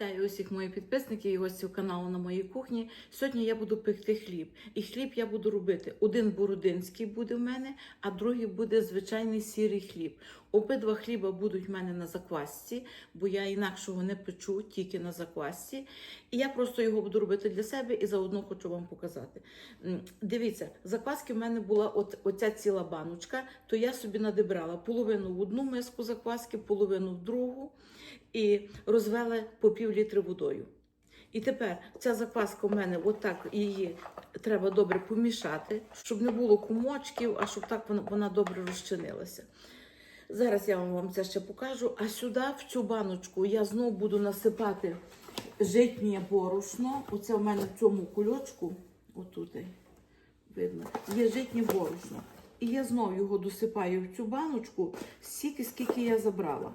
Вітаю усіх моїх підписників і гостів каналу на моїй кухні. Сьогодні я буду пекти хліб. І хліб я буду робити. Один бородинський буде в мене, а другий буде звичайний сірий хліб. Обидва хліба будуть в мене на заквасці, бо я інакшого не печу, тільки на заквасці. І я просто його буду робити для себе і заодно хочу вам показати. Дивіться, закваски в мене була от, оця ціла баночка, то я собі надибрала половину в одну миску закваски, половину в другу і розвела по пів літри водою. І тепер ця закваска в мене, отак її треба добре помішати, щоб не було кумочків, а щоб так вона, вона добре розчинилася. Зараз я вам це ще покажу. А сюди, в цю баночку, я знову буду насипати житнє борошно. Оце в мене в цьому кульочку, отут видно, є житнє борошно. І я знову його досипаю в цю баночку стільки, скільки я забрала.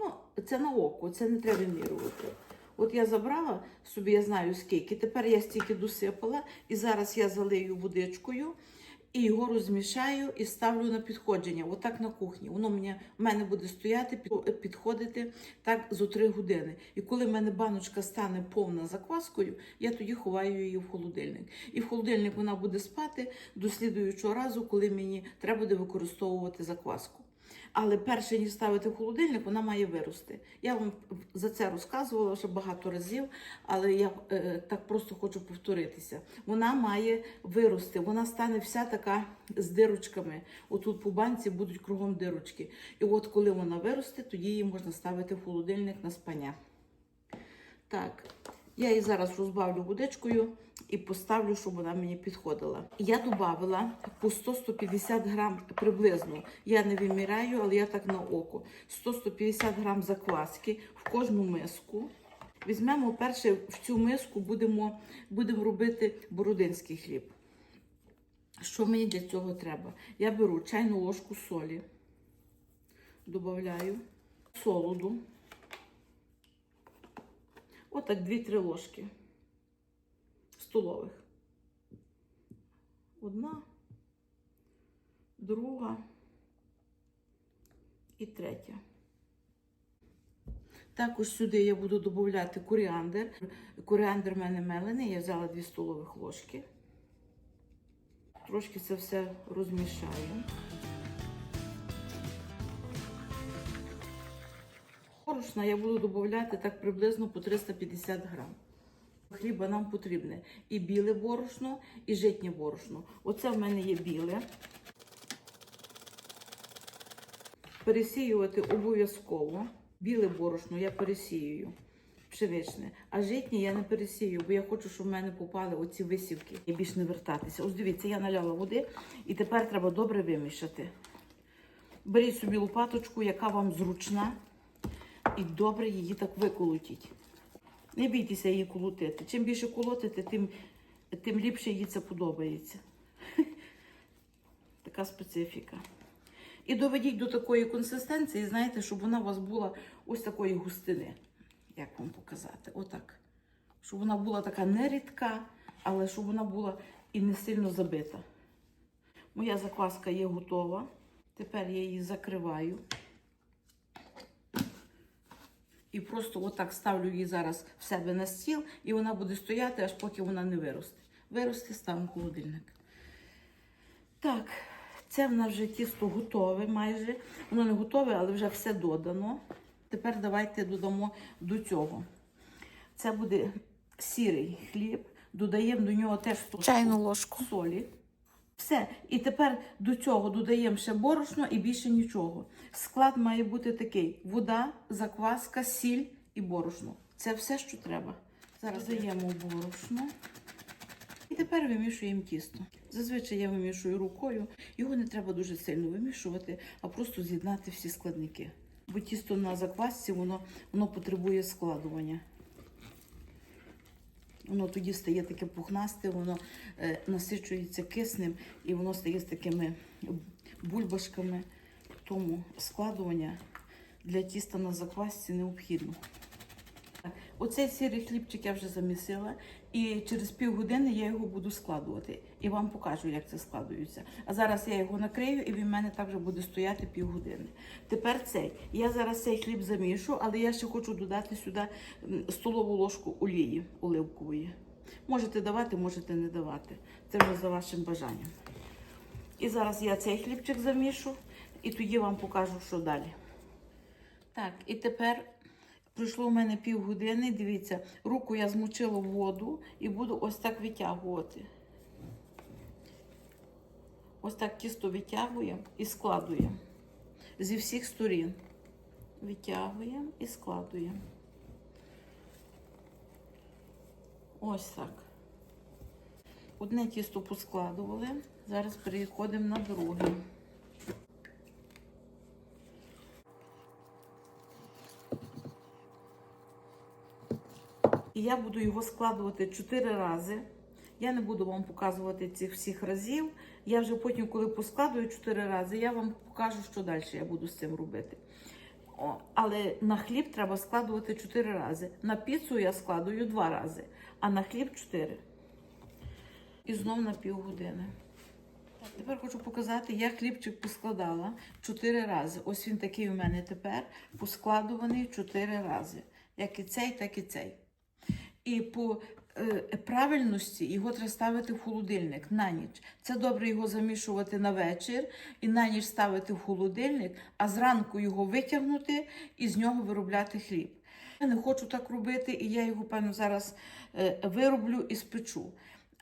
Ну, це на око, це не треба вимірювати. От я забрала собі, я знаю скільки. Тепер я стільки досипала, і зараз я залию водичкою і його розмішаю і ставлю на підходження. Отак на кухні. Воно мені, в мене буде стояти, підходити так зо 3 години. І коли в мене баночка стане повна закваскою, я тоді ховаю її в холодильник. І в холодильник вона буде спати до слідуючого разу, коли мені треба буде використовувати закваску. Але перше, ніж ставити в холодильник, вона має вирости. Я вам за це розказувала вже багато разів, але я е, так просто хочу повторитися. Вона має вирости, вона стане вся така з дирочками. Отут по банці будуть кругом дирочки. І от коли вона виросте, тоді її можна ставити в холодильник на спання. Так, я її зараз розбавлю водичкою і поставлю, щоб вона мені підходила. Я додавала по 100-150 грам приблизно. Я не виміряю, але я так на око. 100-150 грам закваски в кожну миску. Візьмемо перше в цю миску, будемо, будемо робити бородинський хліб. Що мені для цього треба? Я беру чайну ложку солі, додаю солоду. Отак 2-3 ложки столових. Одна, друга і третя. Також сюди я буду додати коріандр. Коріандр в мене мелений, я взяла 2 столових ложки. Трошки це все розмішаю. Борошна я буду додати так приблизно по 350 грам. Хліба нам потрібне і біле борошно, і житнє борошно. Оце в мене є біле. Пересіювати обов'язково. Біле борошно я пересіюю пшеничне, а житнє я не пересію, бо я хочу, щоб в мене попали оці висівки і більш не вертатися. Ось дивіться, я наляла води і тепер треба добре вимішати. Беріть собі лопаточку, яка вам зручна, і добре її так виколотіть. Не бійтеся її колотити. Чим більше колотите, тим, тим ліпше їй це подобається. Така специфіка. І доведіть до такої консистенції, знаєте, щоб вона у вас була ось такої густини. Як вам показати? Отак. Щоб вона була така не рідка, але щоб вона була і не сильно забита. Моя закваска є готова. Тепер я її закриваю. І просто отак ставлю її зараз в себе на стіл, і вона буде стояти, аж поки вона не виросте. Виросте, ставимо в холодильник. Так, це в нас вже тісто готове майже. Воно не готове, але вже все додано. Тепер давайте додамо до цього. Це буде сірий хліб, додаємо до нього теж Чайну ложку. солі. Все. І тепер до цього додаємо ще борошно і більше нічого. Склад має бути такий: вода, закваска, сіль і борошно. Це все, що треба. Зараз даємо борошно. І тепер вимішуємо тісто. Зазвичай я вимішую рукою. Його не треба дуже сильно вимішувати, а просто з'єднати всі складники. Бо тісто на заквасці воно, воно потребує складування. Воно тоді стає таке пухнасте, воно е, насичується киснем і воно стає з такими бульбашками. Тому складування для тіста на заквасці необхідно. Оцей сірий хлібчик я вже замісила, і через півгодини я його буду складувати. І вам покажу, як це складується. А зараз я його накрию, і він в мене також буде стояти півгодини. Тепер цей. Я зараз цей хліб замішу, але я ще хочу додати сюди столову ложку олії оливкової. Можете давати, можете не давати. Це вже за вашим бажанням. І зараз я цей хлібчик замішу, і тоді вам покажу, що далі. Так, і тепер пройшло у мене півгодини. Дивіться, руку я змочила в воду і буду ось так витягувати. Ось так тісто витягуємо і складуємо зі всіх сторін. Витягуємо і складуємо. Ось так. Одне тісто поскладували. Зараз переходимо на друге. І я буду його складувати 4 рази. Я не буду вам показувати цих всіх разів. Я вже потім, коли поскладую 4 рази, я вам покажу, що далі я буду з цим робити. О, але на хліб треба складувати 4 рази. На піцу я складую 2 рази, а на хліб 4. І знов на півгодини. Тепер хочу показати, я хлібчик поскладала 4 рази. Ось він такий у мене тепер поскладуваний 4 рази. Як і цей, так і цей. І по е, правильності його треба ставити в холодильник на ніч. Це добре його замішувати на вечір і на ніч ставити в холодильник, а зранку його витягнути і з нього виробляти хліб. Я не хочу так робити, і я його, певно, зараз е, вироблю і спечу.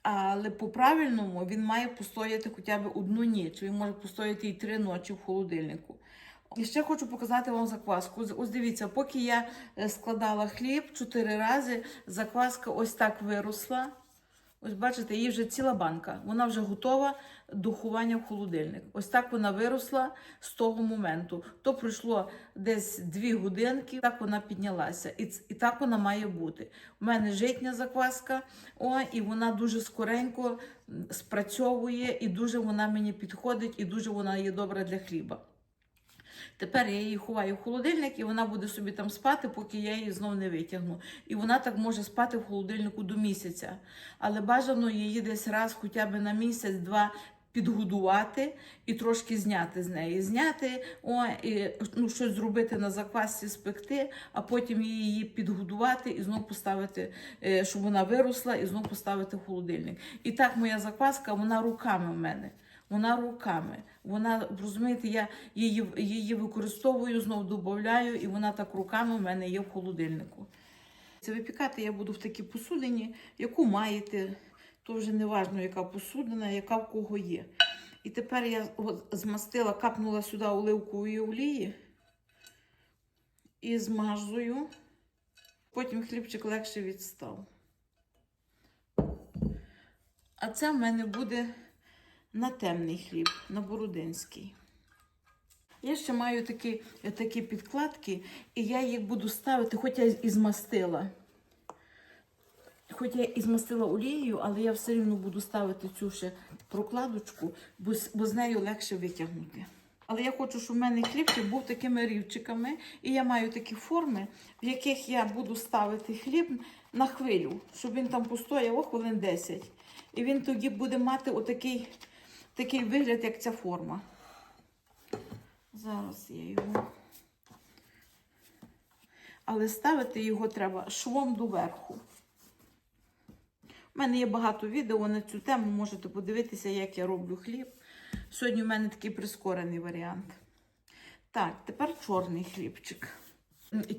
Але по-правильному він має постояти хоча б одну ніч. Він може постояти і три ночі в холодильнику. І ще хочу показати вам закваску. Ось- дивіться, поки я е, складала хліб чотири рази, закваска ось так виросла. Ось бачите, її вже ціла банка. Вона вже готова до ховання в холодильник. Ось так вона виросла з того моменту. То пройшло десь дві годинки, так вона піднялася. І, і так вона має бути. У мене житня закваска, о, і вона дуже скоренько спрацьовує, і дуже вона мені підходить, і дуже вона є добра для хліба. Тепер я її ховаю в холодильник, і вона буде собі там спати, поки я її знов не витягну. І вона так може спати в холодильнику до місяця. Але бажано її десь раз, хоча б на місяць-два. Підгодувати і трошки зняти з неї. Зняти, о, і, ну, щось зробити на заквасці, спекти, а потім її підгодувати і знов поставити, е, щоб вона виросла, і знов поставити в холодильник. І так моя закваска, вона руками в мене. Вона руками. Вона, розумієте, я її, її використовую, знов додаю, і вона так руками в мене є в холодильнику. Це випікати я буду в такій посудині, яку маєте. То вже не важливо, яка посудина, яка в кого є. І тепер я змастила, капнула сюди оливкової олії і змазую. Потім хлібчик легше відстав. А це в мене буде на темний хліб, на бородинський. Я ще маю такі, такі підкладки, і я їх буду ставити, хоч я і змастила. Хоч я і змастила олією, але я все рівно буду ставити цю ще прокладочку, бо, бо з нею легше витягнути. Але я хочу, щоб в мене хлібчик був такими рівчиками, і я маю такі форми, в яких я буду ставити хліб на хвилю, щоб він там постояв хвилин 10. І він тоді буде мати отакий такий вигляд, як ця форма. Зараз я його. Але ставити його треба швом доверху. У мене є багато відео на цю тему, можете подивитися, як я роблю хліб. Сьогодні у мене такий прискорений варіант. Так, тепер чорний хлібчик.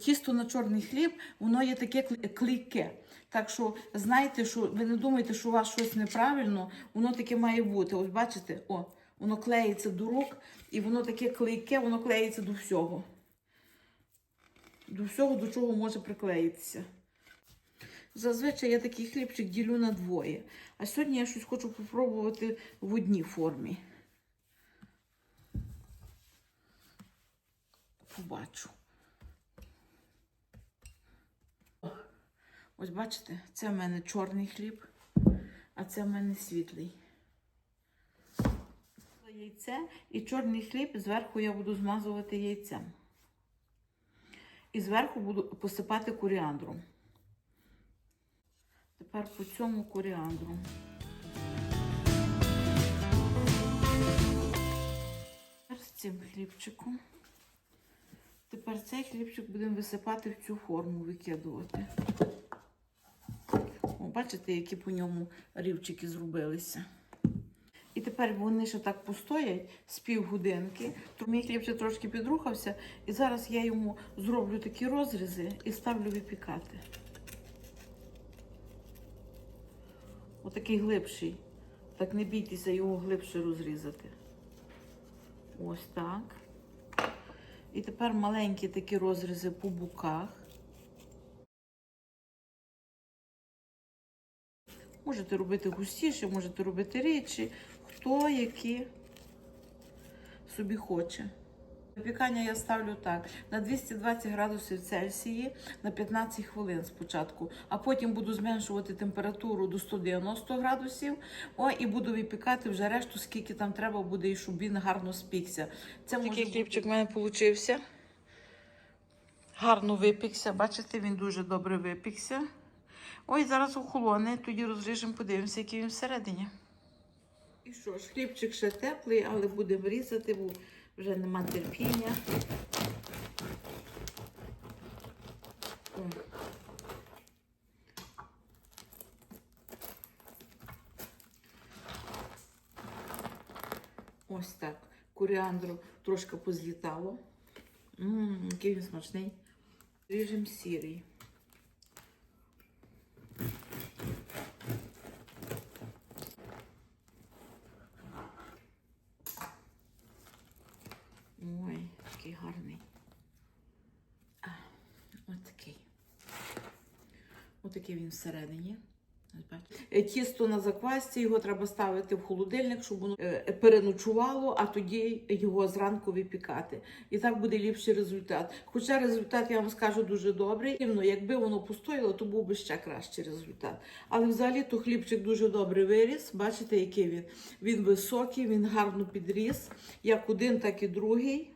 Тісто на чорний хліб, воно є таке клейке. Так що знайте, що ви не думайте, що у вас щось неправильно, воно таке має бути. Ось бачите, о, воно клеїться до рук, і воно таке клейке, воно клеїться до всього. До всього, до чого може приклеїтися. Зазвичай я такий хлібчик ділю на двоє. А сьогодні я щось хочу попробувати в одній формі. Побачу. Ось бачите, це в мене чорний хліб, а це в мене світлий. Яйце і чорний хліб зверху я буду змазувати яйцем. І зверху буду посипати коріандром. Тепер по цьому коріандру. Тепер з цим хлібчиком. Тепер цей хлібчик будемо висипати в цю форму, викидувати. Бачите, які по ньому рівчики зробилися. І тепер вони ще так постоять з півгодинки. То мій хлібчик трошки підрухався, і зараз я йому зроблю такі розрізи і ставлю випікати. Отакий глибший. Так не бійтеся його глибше розрізати. Ось так. І тепер маленькі такі розрізи по боках. Можете робити густіше, можете робити рідші, хто які собі хоче. Випікання я ставлю так: на 220 градусів Цельсії на 15 хвилин спочатку, а потім буду зменшувати температуру до 190 градусів. О, і буду випікати вже решту, скільки там треба буде, і щоб він гарно спікся. Це Такий може хлібчик в мене получився. Гарно випікся. Бачите, він дуже добре випікся. Ой, зараз охолоне, тоді розріжемо, подивимося, який він всередині. І що ж, хлібчик ще теплий, але будемо різати, бо вже нема терпіння. Ось так. Коріандру трошки позлітало. Ммм, який він смачний. Ріжемо сірий. Ой, який гарний. А, от такий. Такий він всередині. Е, Тісто на заквасці, його треба ставити в холодильник, щоб воно е, переночувало, а тоді його зранку випікати. І так буде ліпший результат. Хоча результат, я вам скажу, дуже добрий. Рівно, якби воно постояло, то був би ще кращий результат. Але взагалі то хлібчик дуже добре виріс. Бачите, який він? Він високий, він гарно підріс, як один, так і другий.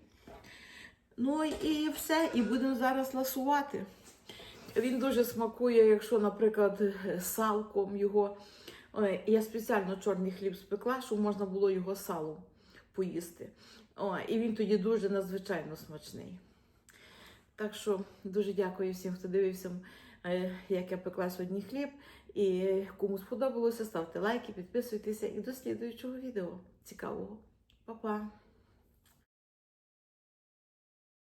Ну і все, і будемо зараз ласувати. Він дуже смакує, якщо, наприклад, салком його. Ой, Я спеціально чорний хліб спекла, щоб можна було його салом поїсти. О, і він тоді дуже надзвичайно смачний. Так що дуже дякую всім, хто дивився, е, як я пекла сьогодні хліб. І кому сподобалося, ставте лайки, підписуйтеся і до слідуючого відео. Цікавого. Па-па!